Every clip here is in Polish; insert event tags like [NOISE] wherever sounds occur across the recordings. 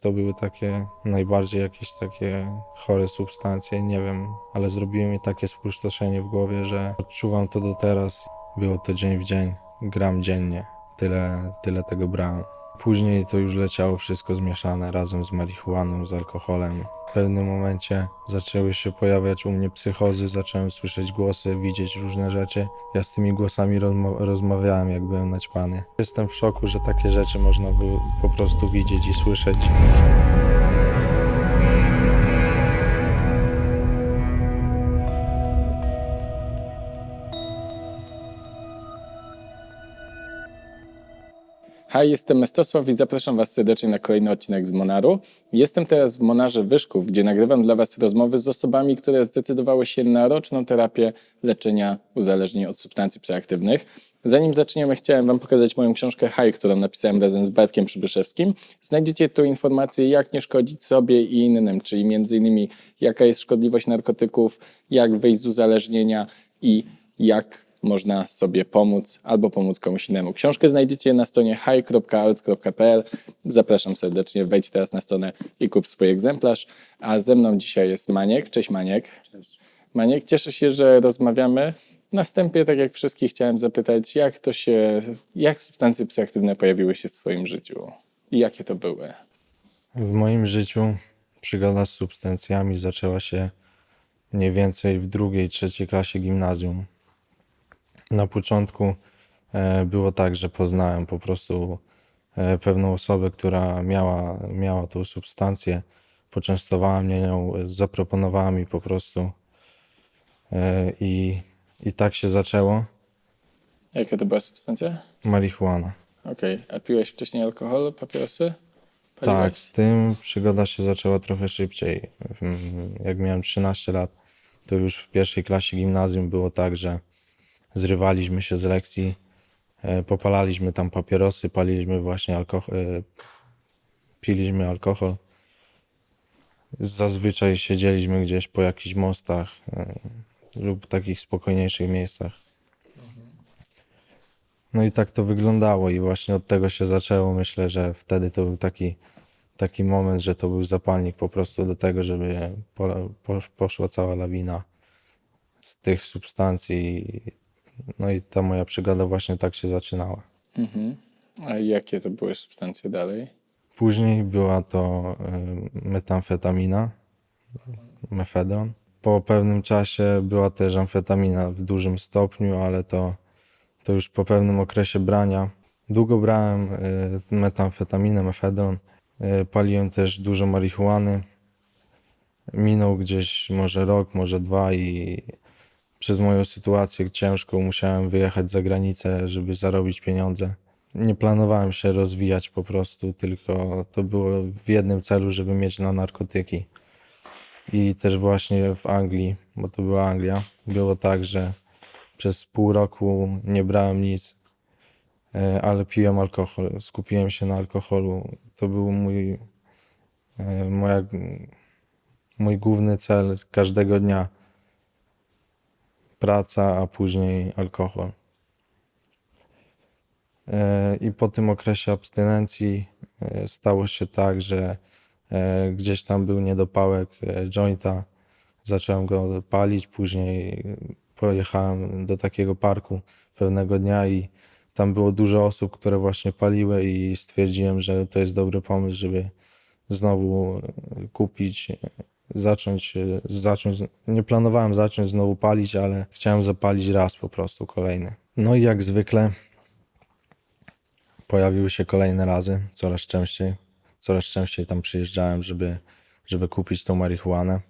To były takie najbardziej jakieś takie chore substancje, nie wiem, ale zrobiły mi takie spustoszenie w głowie, że odczuwam to do teraz. Było to dzień w dzień, gram dziennie, tyle, tyle tego brałem. Później to już leciało wszystko zmieszane razem z marihuaną, z alkoholem. W pewnym momencie zaczęły się pojawiać u mnie psychozy, zacząłem słyszeć głosy, widzieć różne rzeczy. Ja z tymi głosami rozma- rozmawiałem, jak byłem naćpany. Jestem w szoku, że takie rzeczy można było po prostu widzieć i słyszeć. Hej, jestem Mestosław i zapraszam Was serdecznie na kolejny odcinek z Monaru. Jestem teraz w Monarze Wyszków, gdzie nagrywam dla Was rozmowy z osobami, które zdecydowały się na roczną terapię leczenia uzależnień od substancji psychoaktywnych. Zanim zaczniemy, chciałem Wam pokazać moją książkę High, którą napisałem razem z Bartkiem Przybyszewskim. Znajdziecie tu informacje, jak nie szkodzić sobie i innym, czyli innymi jaka jest szkodliwość narkotyków, jak wyjść z uzależnienia i jak można sobie pomóc albo pomóc komuś innemu. Książkę znajdziecie na stronie hi.alt.pl. Zapraszam serdecznie, wejdź teraz na stronę i kup swój egzemplarz. A ze mną dzisiaj jest Maniek. Cześć Maniek. Cześć. Maniek, cieszę się, że rozmawiamy. Na wstępie, tak jak wszystkich, chciałem zapytać, jak to się, jak substancje psychoaktywne pojawiły się w Twoim życiu i jakie to były? W moim życiu przygoda z substancjami zaczęła się mniej więcej w drugiej, trzeciej klasie gimnazjum. Na początku e, było tak, że poznałem po prostu e, pewną osobę, która miała, miała tą substancję. Poczęstowała mnie nią, zaproponowała mi po prostu e, i, i tak się zaczęło. Jaka to była substancja? Marihuana. Okej, a piłeś wcześniej alkohol, papierosy? Tak, Paliłeś? z tym przygoda się zaczęła trochę szybciej. Mm, Jak miałem 13 lat, to już w pierwszej klasie gimnazjum było tak, że zrywaliśmy się z lekcji, e, popalaliśmy tam papierosy, paliliśmy właśnie alkohol, piliśmy alkohol. Zazwyczaj siedzieliśmy gdzieś po jakichś mostach e, lub takich spokojniejszych miejscach. No i tak to wyglądało i właśnie od tego się zaczęło. Myślę, że wtedy to był taki, taki moment, że to był zapalnik po prostu do tego, żeby po, po, poszła cała lawina z tych substancji. No i ta moja przygoda właśnie tak się zaczynała. Mhm. A jakie to były substancje dalej? Później była to y, metamfetamina, mefedron. Po pewnym czasie była też amfetamina w dużym stopniu, ale to, to już po pewnym okresie brania. Długo brałem y, metamfetaminę, mefedron. Y, Paliłem też dużo marihuany. Minął gdzieś może rok, może dwa i przez moją sytuację ciężką musiałem wyjechać za granicę, żeby zarobić pieniądze. Nie planowałem się rozwijać po prostu, tylko to było w jednym celu, żeby mieć na narkotyki. I też właśnie w Anglii, bo to była Anglia, było tak, że przez pół roku nie brałem nic, e, ale piłem alkohol. Skupiłem się na alkoholu. To był mój, e, moja, mój główny cel każdego dnia. Praca, a później alkohol. E, I po tym okresie abstynencji e, stało się tak, że e, gdzieś tam był niedopałek jointa. Zacząłem go palić, później pojechałem do takiego parku pewnego dnia i tam było dużo osób, które właśnie paliły i stwierdziłem, że to jest dobry pomysł, żeby znowu kupić, zacząć, e, zacząć. Nie planowałem zacząć znowu palić, ale chciałem zapalić raz po prostu kolejny. No i jak zwykle pojawiły się kolejne razy, coraz częściej. Coraz częściej tam przyjeżdżałem, żeby, żeby kupić tą marihuanę.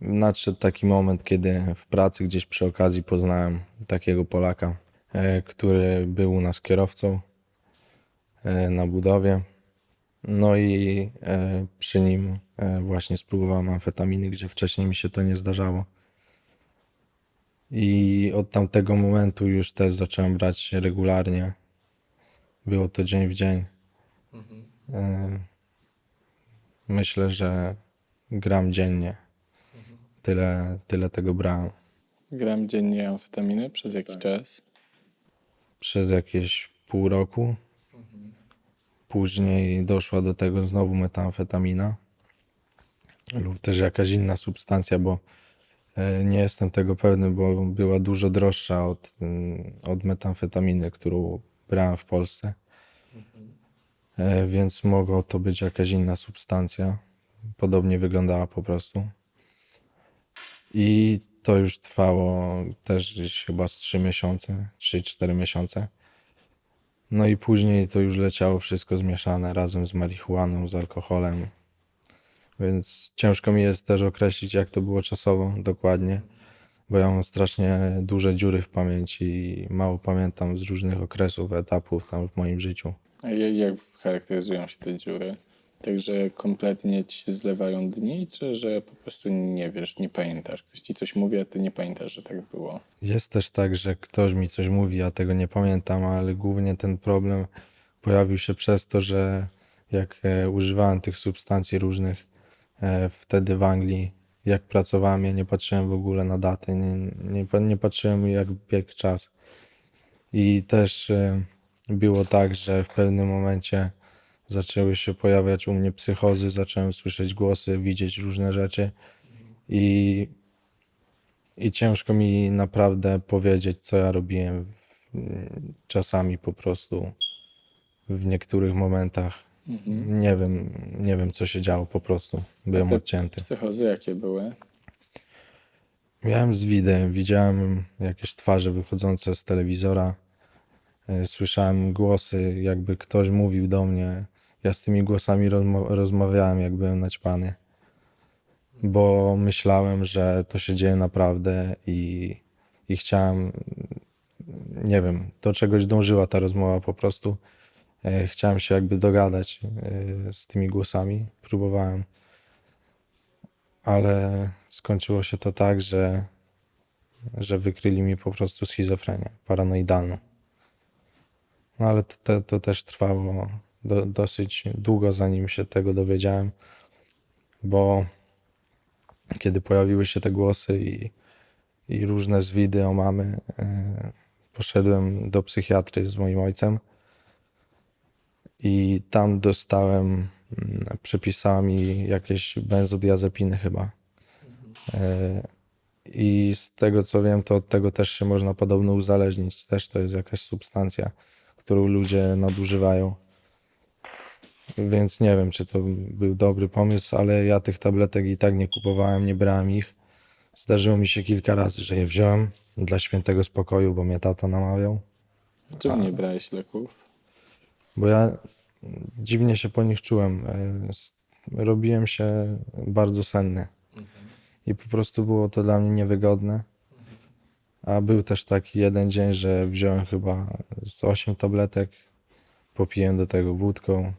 Nadszedł taki moment, kiedy w pracy gdzieś przy okazji poznałem takiego Polaka, e, który był u nas kierowcą e, na budowie. No i e, przy nim e, właśnie spróbowałem amfetaminy, gdzie wcześniej mi się to nie zdarzało. I od tamtego momentu już też zacząłem brać regularnie. Było to dzień w dzień. E, Myślę, że gram dziennie. Tyle, tyle tego brałem. Gram dziennie amfetaminy przez jaki czas? Przez jakieś pół roku. Później doszła do tego znowu metamfetamina lub też jakaś inna substancja, bo e, nie jestem tego pewny, bo była dużo droższa od, mm, od metamfetaminy, którą brałem w Polsce. E, Więc mogło to być jakaś inna substancja. Podobnie wyglądała po prostu. I to już trwało też chyba z 3 miesiące, 3-4 miesiące. No i później to już leciało wszystko zmieszane razem z marihuaną, z alkoholem. Więc ciężko mi jest też określić, jak to było czasowo dokładnie, bo ja mam strasznie duże dziury w pamięci i mało pamiętam z różnych okresów, etapów tam w moim życiu. A jak, charakteryzują się te dziury? Także kompletnie ci się zlewają dni, czy że po prostu nie wiesz, nie pamiętasz? Ktoś ci coś mówi, a ty nie pamiętasz, że tak było. Jest też tak, że ktoś mi coś mówi, a tego nie pamiętam, ale głównie ten problem pojawił się przez to, że jak e, używałem tych substancji różnych e, wtedy w Anglii, jak pracowałem, ja nie patrzyłem w ogóle na daty, nie, nie, nie patrzyłem jak biegł czas. I też e, było tak, że w pewnym momencie zaczęły się pojawiać u mnie psychozy, zacząłem słyszeć głosy, widzieć różne rzeczy i i ciężko mi naprawdę powiedzieć, co ja robiłem czasami po prostu w niektórych momentach. Nie wiem, nie wiem, co się działo po prostu. Byłem odcięty. Psychozy jakie były? Miałem zwidy, widziałem jakieś twarze wychodzące z telewizora. e, Słyszałem głosy, jakby ktoś mówił do mnie. Ja z tymi głosami rozma- rozmawiałem, jak byłem naćpany. Bo myślałem, że to się dzieje naprawdę i, i chciałem, nie wiem, do czegoś dążyła ta rozmowa po prostu. E, Chciałem się jakby dogadać e, z tymi głosami. Próbowałem ale skończyło się to tak, że, że wykryli mi po prostu schizofrenię paranoidalną. No ale to, to, to też trwało do, dosyć długo, zanim się tego dowiedziałem, bo kiedy pojawiły się te głosy i, i różne zwidy o mamy, e, poszedłem do psychiatry z moim ojcem i tam dostałem mm, przepisami jakieś benzodiazepiny chyba. E, I z tego co wiem, to od tego też się można podobno uzależnić. Też to jest jakaś substancja, którą ludzie nadużywają. Więc nie wiem, czy to był dobry pomysł, ale ja tych tabletek i tak nie kupowałem, nie brałem ich. Zdarzyło mi się kilka razy, że je wziąłem dla świętego spokoju, bo mnie tata namawiał. Czemu nie brałeś leków? Bo ja dziwnie się po nich czułem. E, Robiłem się bardzo senny. I po prostu było to dla mnie niewygodne. A był też taki jeden dzień, że wziąłem chyba z 8 tabletek, popiłem do tego wódką.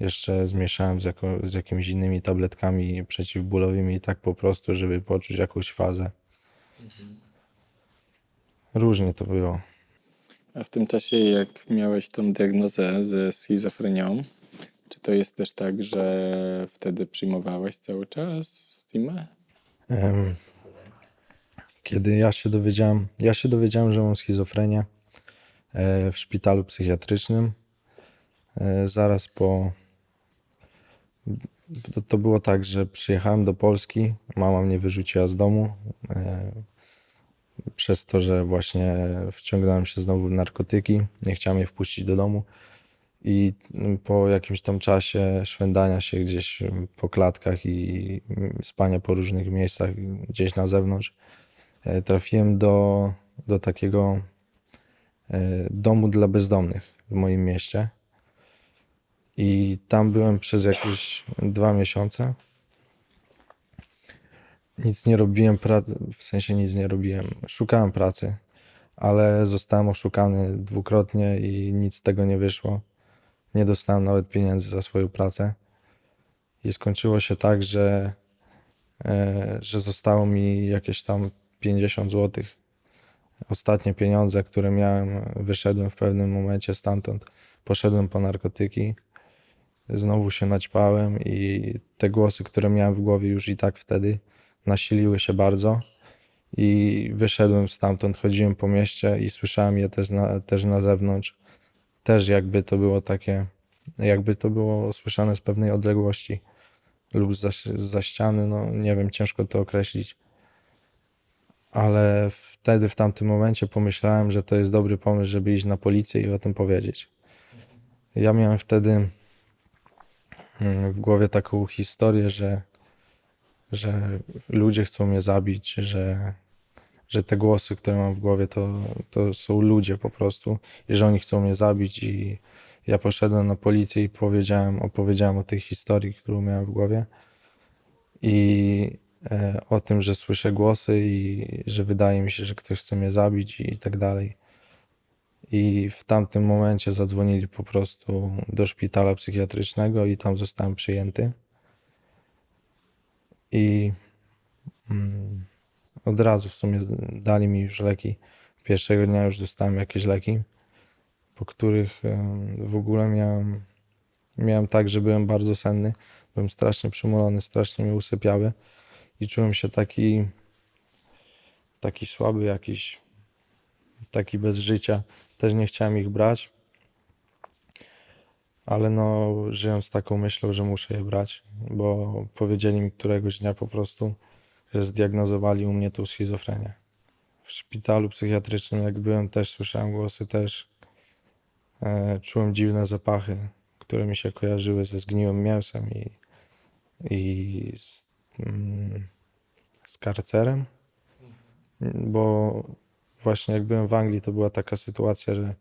Jeszcze zmieszałem z, jako, z jakimiś innymi tabletkami przeciwbólowymi i tak po prostu, żeby poczuć jakąś fazę. Różnie to było. A w tym czasie, jak miałeś tą diagnozę ze schizofrenią, czy to jest też tak, że wtedy przyjmowałeś cały czas? Em, Kiedy ja się dowiedziałem, ja się dowiedziałem, że mam schizofrenię e, w szpitalu psychiatrycznym. E, Zaraz po. To, to było tak, że przyjechałem do Polski, mama mnie wyrzuciła z domu e, przez to, że właśnie wciągnąłem się znowu w narkotyki, nie chciała mnie wpuścić do domu. I po jakimś tam czasie szwendania się gdzieś po klatkach i spania po różnych miejscach gdzieś na zewnątrz, e, trafiłem do, do takiego e, domu dla bezdomnych w moim mieście. I tam byłem przez jakieś dwa miesiące. Nic nie robiłem, w sensie nic nie robiłem. Szukałem pracy, ale zostałem oszukany dwukrotnie i nic z tego nie wyszło. Nie dostałem nawet pieniędzy za swoją pracę. I skończyło się tak, że, e, że zostało mi jakieś tam 50 zł. Ostatnie pieniądze, które miałem, wyszedłem w pewnym momencie stamtąd. Poszedłem po narkotyki. Znowu się naćpałem i te głosy, które miałem w głowie już i tak wtedy nasiliły się bardzo. I wyszedłem stamtąd, chodziłem po mieście i słyszałem je też na, też na zewnątrz też jakby to było takie jakby to było słyszane z pewnej odległości lub za, za ściany, no nie wiem, ciężko to określić. Ale wtedy, w tamtym momencie pomyślałem, że to jest dobry pomysł, żeby iść na policję i o tym powiedzieć. Ja miałem wtedy w głowie taką historię, że, że ludzie chcą mnie zabić, że, że te głosy, które mam w głowie, to, to są ludzie po prostu i że oni chcą mnie zabić i ja poszedłem na policję i powiedziałem, opowiedziałem o tej historii, którą miałem w głowie i e, o tym, że słyszę głosy i że wydaje mi się, że ktoś chce mnie zabić i tak dalej. I w tamtym momencie zadzwonili po prostu do szpitala psychiatrycznego i tam zostałem przyjęty. I mm, od razu w sumie dali mi już leki. Pierwszego dnia już dostałem jakieś leki, po których w ogóle miałem, miałem tak, że byłem bardzo senny. Byłem strasznie przymulony, strasznie mnie usypiały i czułem się taki, taki słaby, jakiś taki bez życia. Też nie chciałem ich brać, ale no żyłem z taką myślą, że muszę je brać, bo powiedzieli mi któregoś dnia po prostu, że zdiagnozowali u mnie tą schizofrenię. W szpitalu psychiatrycznym, jak byłem, też słyszałem głosy, też e, czułem dziwne zapachy, które mi się kojarzyły ze zgniłym mięsem i, i z, mm, z karcerem, bo właśnie jak byłem w Anglii, to była taka sytuacja, że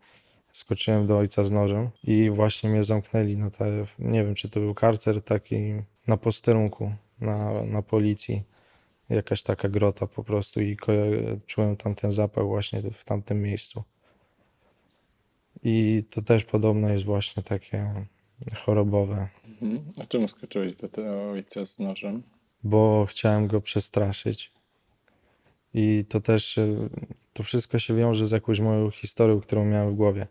skoczyłem do ojca z nożem i właśnie mnie zamknęli na te, nie wiem czy to był karcer taki na posterunku, na, na policji. Jakaś taka grota po prostu i czułem tam ten zapach właśnie w tamtym miejscu. I to też podobno jest właśnie takie chorobowe, Mhm. A czemu skoczyłeś do tego ojca z nożem? bo chciałem go przestraszyć. I to też, e, to wszystko się wiąże z jakąś moją historią, którą miałem w głowie.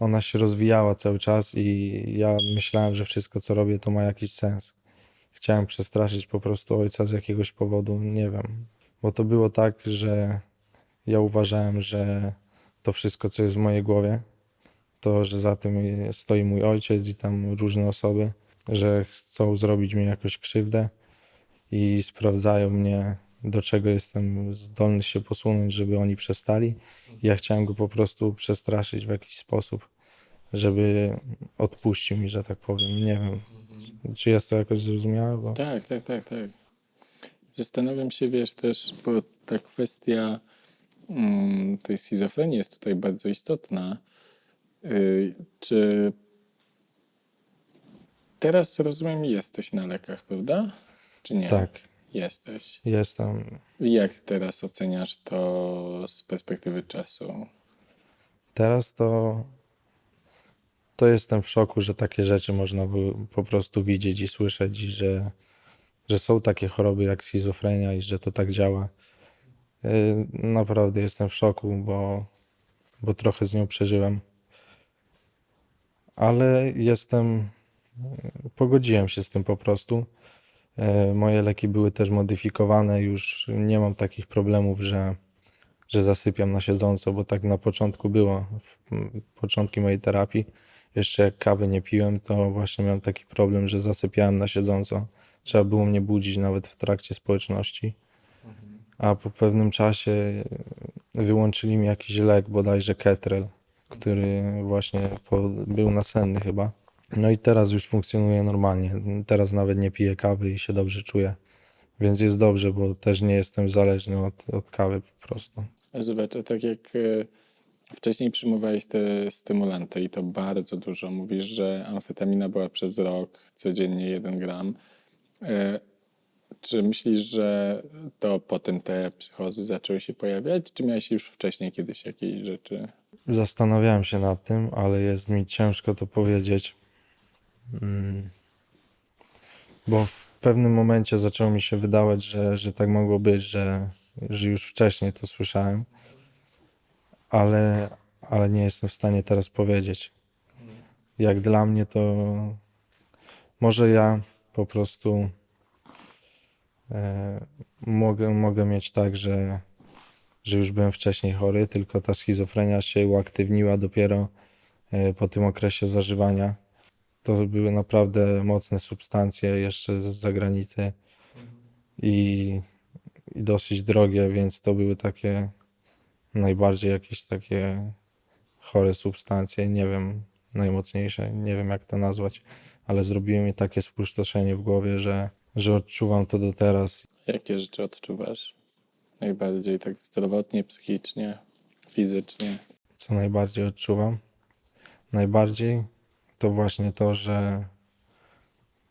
Ona się rozwijała cały czas i ja myślałem, że wszystko, co robię, to ma jakiś sens. Chciałem przestraszyć po prostu ojca z jakiegoś powodu, nie wiem. Bo to było tak, że ja uważałem, że to wszystko, co jest w mojej głowie, to, że za tym stoi mój ojciec i tam różne osoby, że chcą zrobić mi jakąś krzywdę i sprawdzają mnie, do czego jestem zdolny się posunąć, żeby oni przestali. Ja chciałem go po prostu przestraszyć w jakiś sposób, żeby odpuścił mi, że tak powiem. Nie wiem, czy jest to jakoś zrozumiałe, bo Tak, tak, tak, tak. Zastanawiam się, wiesz, też, bo ta kwestia mm, tej schizofrenii jest tutaj bardzo istotna. Y, czy teraz rozumiem, jesteś na lekach, prawda? Czy nie? tak, Jesteś. jestem. Jak teraz oceniasz to z perspektywy czasu? Teraz to, to jestem w szoku, że takie rzeczy można po prostu widzieć i słyszeć, i że, że są takie choroby jak schizofrenia i że to tak działa. Yy, Naprawdę jestem w szoku, bo, bo trochę z nią przeżyłem. Ale jestem, pogodziłem się z tym po prostu. E, Moje leki były też modyfikowane, już nie mam takich problemów, że, że zasypiam na siedząco, bo tak na początku było, początki mojej terapii. Jeszcze jak kawy nie piłem, to właśnie miałem taki problem, że zasypiałem na siedząco. Trzeba było mnie budzić nawet w trakcie społeczności. A po pewnym czasie wyłączyli mi jakiś lek, bodajże Ketrel, który właśnie był nasenny chyba. No i teraz już funkcjonuje normalnie. Teraz nawet nie piję kawy i się dobrze czuję. Więc jest dobrze, bo też nie jestem zależny od, od kawy po prostu. Zobacz, a tak jak e, wcześniej przyjmowałeś te stymulanty i to bardzo dużo, mówisz, że amfetamina była przez rok, codziennie 1 gram. E, Czy myślisz, że to potem te psychozy zaczęły się pojawiać, czy miałeś już wcześniej kiedyś jakieś rzeczy? Zastanawiałem się nad tym, ale jest mi ciężko to powiedzieć. Mm. Bo w pewnym momencie zaczęło mi się wydawać, że, że tak mogło być, że, że już wcześniej to słyszałem, ale, ale nie jestem w stanie teraz powiedzieć. Jak dla mnie to może ja po prostu e, mogę, mogę mieć tak, że, że już byłem wcześniej chory, tylko ta schizofrenia się uaktywniła dopiero e, po tym okresie zażywania. To były naprawdę mocne substancje jeszcze z zagranicy i, i dosyć drogie, więc to były takie najbardziej jakieś takie chore substancje, nie wiem, najmocniejsze, nie wiem jak to nazwać, ale zrobiły mi takie spustoszenie w głowie, że, że odczuwam to do teraz. Jakie rzeczy odczuwasz? Najbardziej tak zdrowotnie, psychicznie, fizycznie. Co najbardziej odczuwam? Najbardziej to właśnie to, że,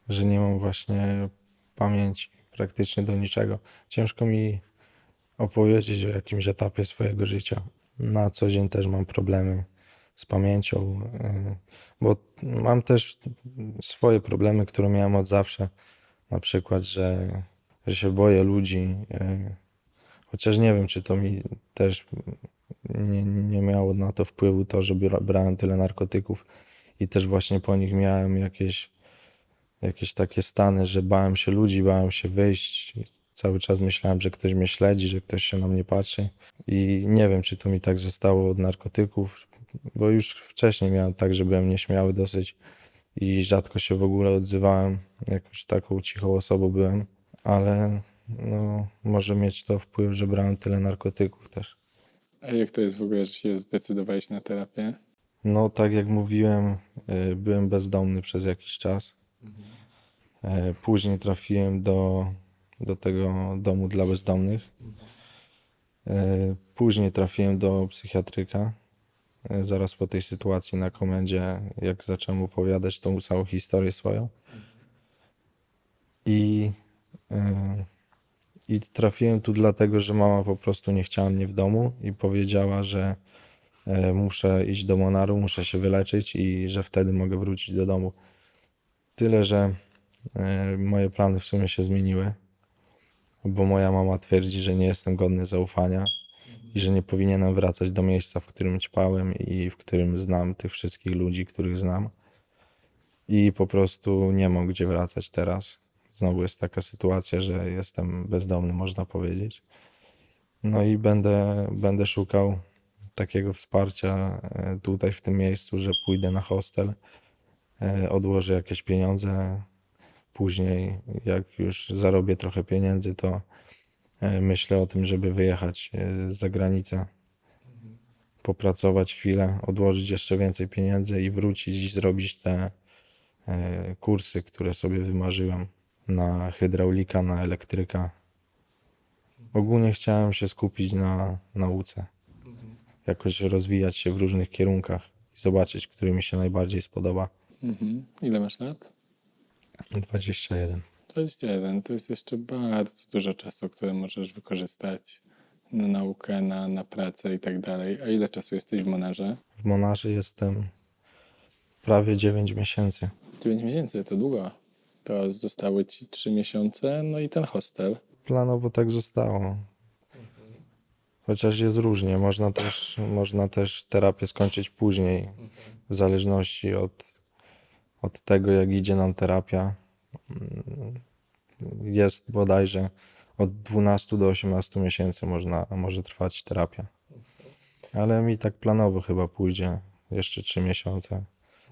że nie mam właśnie pamięci praktycznie do niczego. Ciężko mi opowiedzieć o jakimś etapie swojego życia. Na co dzień też mam problemy z pamięcią, bo mam też swoje problemy, które miałem od zawsze. Na przykład, że, że się boję ludzi. Chociaż nie wiem, czy to mi też nie, nie miało na to wpływu to, że bra- brałem tyle narkotyków i też właśnie po nich miałem jakieś, jakieś takie stany, że bałem się ludzi, bałem się wyjść. Cały czas myślałem, że ktoś mnie śledzi, że ktoś się na mnie patrzy i nie wiem, czy to mi tak zostało od narkotyków, bo już wcześniej miałem tak, że byłem nieśmiały dosyć i rzadko się w ogóle odzywałem, jakoś taką cichą osobą byłem, ale no, może mieć to wpływ, że brałem tyle narkotyków też. A jak to jest w ogóle, że się zdecydowałeś na terapię? No, tak jak mówiłem, y, byłem bezdomny przez jakiś czas. E, Później trafiłem do, do tego domu dla bezdomnych. E, Później trafiłem do psychiatryka. e, Zaraz po tej sytuacji na komendzie, jak zacząłem opowiadać tą całą historię swoją. I, e, I trafiłem tu dlatego, że mama po prostu nie chciała mnie w domu i powiedziała, że e, muszę iść do Monaru, muszę się wyleczyć i że wtedy mogę wrócić do domu. Tyle, że e, moje plany w sumie się zmieniły, bo moja mama twierdzi, że nie jestem godny zaufania i że nie powinienem wracać do miejsca, w którym ćpałem i w którym znam tych wszystkich ludzi, których znam. I po prostu nie mam gdzie wracać teraz. Znowu jest taka sytuacja, że jestem bezdomny, można powiedzieć. No i będę, będę szukał takiego wsparcia e, tutaj w tym miejscu, że pójdę na hostel, e, odłożę jakieś pieniądze. Później, jak już zarobię trochę pieniędzy, to e, myślę o tym, żeby wyjechać za granicę, popracować chwilę, odłożyć jeszcze więcej pieniędzy i wrócić i zrobić te kursy, które sobie wymarzyłem na hydraulika, na elektryka. Ogólnie chciałem się skupić na nauce jakoś rozwijać się w różnych kierunkach i zobaczyć, który mi się najbardziej spodoba. Mhm. Ile masz lat? 21. 21. To jest jeszcze bardzo dużo czasu, które możesz wykorzystać na naukę, na, na pracę i tak dalej. A ile czasu jesteś w Monarze? W Monarze jestem prawie 9 miesięcy. 9 miesięcy, to długo. To zostały ci 3 miesiące, no i ten hostel. Planowo tak zostało. Chociaż jest różnie. Można też, można też terapię skończyć później, w zależności od, od tego, jak idzie nam terapia. Mm, Jest bodajże od 12 do 18 miesięcy można, może trwać terapia. Ale mi tak planowo chyba pójdzie jeszcze 3 miesiące.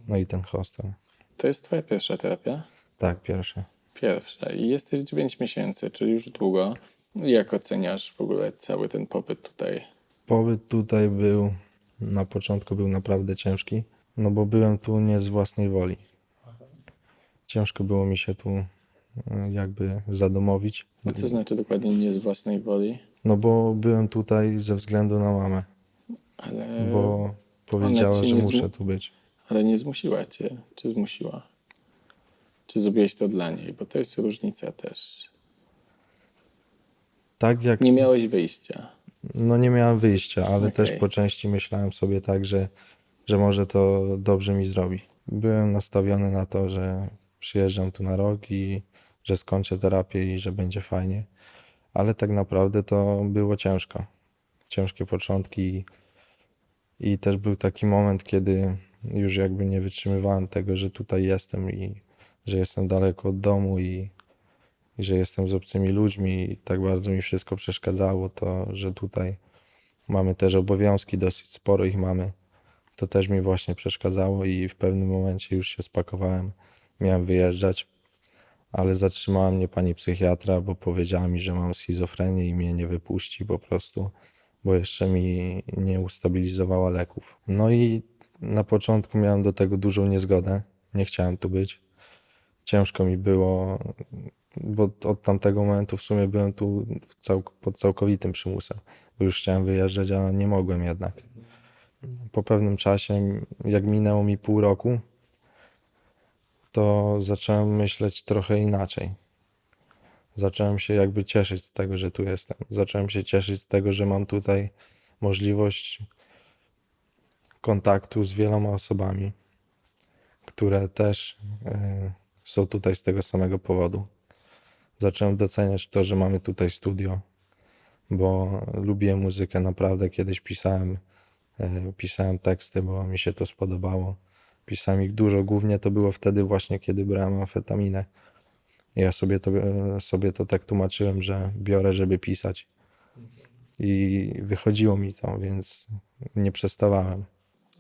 No i ten hostel. To jest twoja pierwsza terapia? Tak, pierwsze. Pierwsza. I jesteś 9 miesięcy, czyli już długo. Jak oceniasz w ogóle cały ten pobyt tutaj? Pobyt tutaj był, na początku był naprawdę ciężki, no bo byłem tu nie z własnej woli. Ciężko było mi się tu y, jakby zadomowić, A co znaczy dokładnie nie z własnej woli? no bo byłem tutaj ze względu na mamę, Ale, bo powiedziała, że muszę tu być. ale nie zmusiła cię. Czy zmusiła? Czy zrobiłeś to dla niej? Bo to jest różnica też. Tak jak, Nie miałeś wyjścia. no nie miałem wyjścia, ale też Okej. po części myślałem sobie tak, że, że może to dobrze mi zrobi. Byłem nastawiony na to, że przyjeżdżam tu na rok i że skończę terapię i że będzie fajnie. Ale tak naprawdę to było ciężko. Ciężkie początki i, i też był taki moment, kiedy już jakby nie wytrzymywałem tego, że tutaj jestem i że jestem daleko od domu i, i że jestem z obcymi ludźmi i tak bardzo mi wszystko przeszkadzało to, że tutaj mamy też obowiązki, dosyć sporo ich mamy, to też mi właśnie przeszkadzało i w pewnym momencie już się spakowałem, miałem wyjeżdżać, ale zatrzymała mnie pani psychiatra, bo powiedziała mi, że mam schizofrenię i mnie nie wypuści po prostu, bo jeszcze mi nie ustabilizowała leków. No i na początku miałem do tego dużą niezgodę, nie chciałem tu być. Ciężko mi było, bo od tamtego momentu w sumie byłem tu cał pod całkowitym przymusem, już chciałem wyjeżdżać, a nie mogłem jednak. Po pewnym czasie, jak minęło mi pół roku, to zacząłem myśleć trochę inaczej. Zacząłem się jakby cieszyć z tego, że tu jestem. Zacząłem się cieszyć z tego, że mam tutaj możliwość kontaktu z wieloma osobami, które też e, są tutaj z tego samego powodu. Zacząłem doceniać to, że mamy tutaj studio, bo lubiłem muzykę naprawdę. Kiedyś pisałem, e, pisałem teksty, bo mi się to spodobało. Pisałem ich dużo, głównie to było wtedy właśnie, kiedy brałem amfetaminę. Ja sobie to, e, sobie to tak tłumaczyłem, że biorę, żeby pisać. I wychodziło mi to, więc nie przestawałem.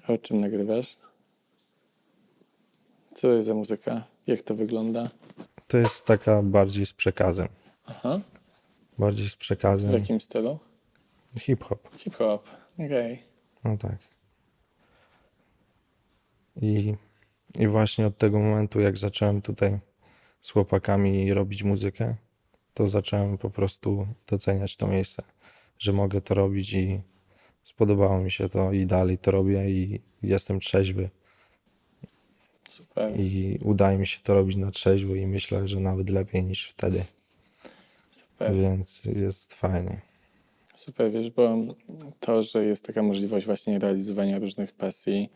O czym nagrywasz? Co jest za muzyka? Jak to wygląda? To jest taka bardziej z przekazem. Aha. Bardziej z W przekazem. jakim stylu? Hip-hop. Hip-hop. Okej. No tak. I, I właśnie od tego momentu, jak zacząłem tutaj z chłopakami robić muzykę, to zacząłem po prostu doceniać to miejsce, że mogę to robić i spodobało mi się to i dalej to robię i jestem trzeźwy Super. i udaje mi się to robić na trzeźwo i myślę, że nawet lepiej niż wtedy, Super. więc jest fajnie. Super, wiesz, bo to, że jest taka możliwość właśnie realizowania różnych pasji,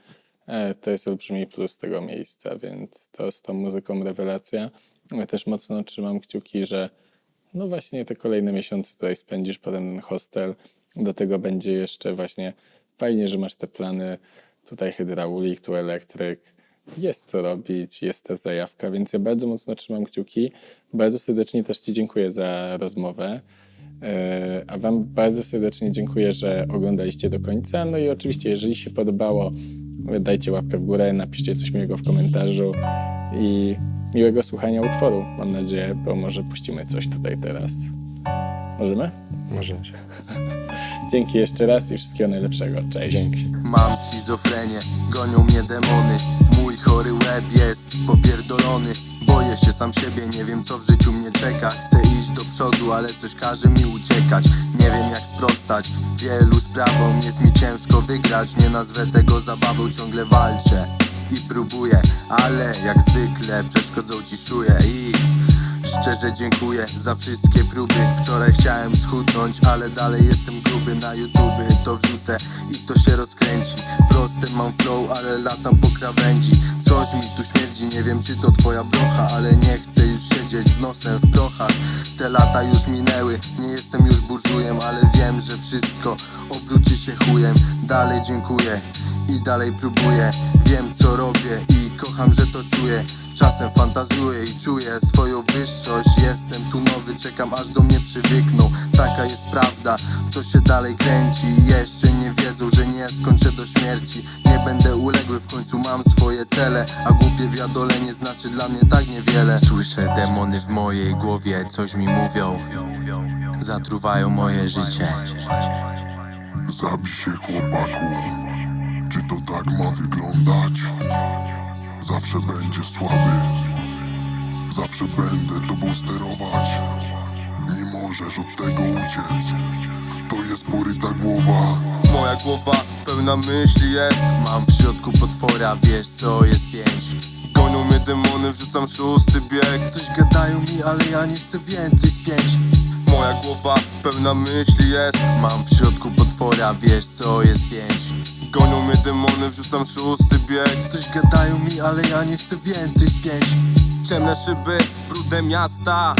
e, to jest olbrzymi plus tego miejsca, więc to z tą muzyką rewelacja. Ja też mocno trzymam kciuki, że no właśnie te kolejne miesiące tutaj spędzisz, potem ten hostel, do tego będzie jeszcze właśnie fajnie, że masz te plany, tutaj hydraulik, tu elektryk, jest co robić, jest ta zajawka, więc ja bardzo mocno trzymam kciuki. Bardzo serdecznie też Ci dziękuję za rozmowę. E, A Wam bardzo serdecznie dziękuję, że oglądaliście do końca. No i oczywiście, jeżeli się podobało, dajcie łapkę w górę, napiszcie coś miłego w komentarzu i miłego słuchania utworu. Mam nadzieję, bo może puścimy coś tutaj teraz. Możemy? Może się. [LAUGHS] Dzięki jeszcze raz i wszystkiego najlepszego. Cześć. Dzięki. Mam schizofrenię, gonią mnie demony chory łeb jest popierdolony. Boję się sam siebie, nie wiem co w życiu mnie czeka. Chcę iść do przodu, ale coś każe mi uciekać. Nie wiem jak sprostać wielu sprawom. Jest mi ciężko wygrać, nie nazwę tego zabawą Ciągle walczę i próbuję. Ale jak zwykle przeszkodzą ci szuję i Szczerze dziękuję za wszystkie próby. Wczoraj chciałem schudnąć, ale dalej jestem gruby. Na YouTube to wrzucę i to się rozkręci. Proste mam flow, ale latam po krawędzi Coś mi tu śmierdzi, nie wiem czy to twoja brocha Ale nie chcę już siedzieć z nosem w prochach. Te lata już minęły, nie jestem już burżujem Ale wiem, że wszystko obróci się chujem. Dalej dziękuję i dalej próbuję. Wiem co robię i kocham, że to czuję. Czasem fantazuję i czuję swoją wyższość. Jestem tu nowy, czekam aż do mnie przywykną Taka jest prawda, to się dalej kręci? Jeszcze nie wiedzą, że nie skończę do śmierci. Nie będę uległy, w końcu mam swoje cele. A głupie wiadolenie znaczy dla mnie tak niewiele. Słyszę demony w mojej głowie, coś mi mówią. Zatruwają moje życie. Zabij się chłopaku. Czy to tak ma wyglądać? Zawsze będziesz słaby. Zawsze będę tobą sterować. Nie możesz od tego uciec. To jest poryta głowa. Moja głowa pełna myśli jest. Mam w środku potwora, wiesz co jest pięć. Gonią mnie demony, wrzucam szósty bieg. Coś gadają mi, ale ja nie chcę więcej spięć. Moja głowa pełna myśli jest. Mam w środku potwora, wiesz co jest pięć. Gonią mnie demony, wrzucam szósty bieg. Coś gadają mi, ale ja nie chcę więcej spięć. Ciemne szyby, brudem miasta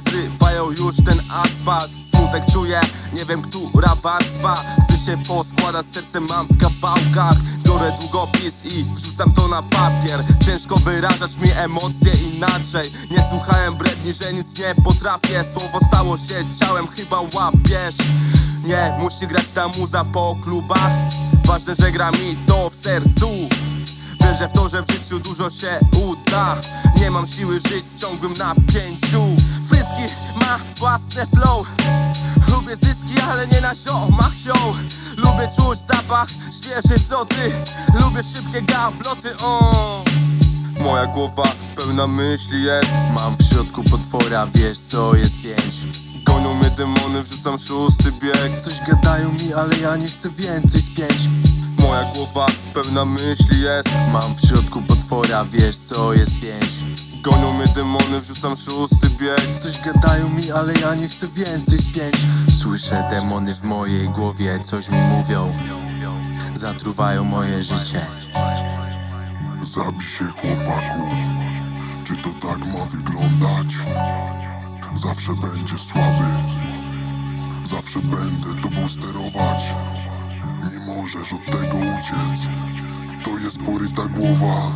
Zrywają już ten asfalt. Smutek czuję, nie wiem która warstwa. Chcę się poskładać, serce mam w kawałkach. Biorę długopis i wrzucam to na papier. Ciężko wyrażać mi emocje inaczej. Nie słuchałem bredni, że nic nie potrafię. Słowo stało się ciałem, chyba łapiesz. Nie musi grać ta muza po klubach. Ważne, że gra mi to w sercu. Wierzę w to, że w życiu dużo się uda. Nie mam siły żyć w ciągłym napięciu Ma własne flow. Lubię zyski, ale nie na ziomach, yo Lubię czuć zapach świeżej soty Lubię szybkie gabloty, o. Moja głowa pełna myśli jest. Mam w środku potwora, wiesz co jest pięć. Gonią mnie demony, wrzucam szósty bieg. Coś gadają mi, ale ja nie chcę więcej spięć. Moja głowa pełna myśli jest. Mam w środku potwora, wiesz co jest pięć Gonią mnie demony, wrzucam szósty bieg. Coś gadają mi, ale ja nie chcę więcej spięć. Słyszę demony w mojej głowie, coś mi mówią. Zatruwają moje życie. Zabij się chłopaku. Czy to tak ma wyglądać? Zawsze będzie słaby. Zawsze będę tobą sterować. Nie możesz od tego uciec. To jest poryta głowa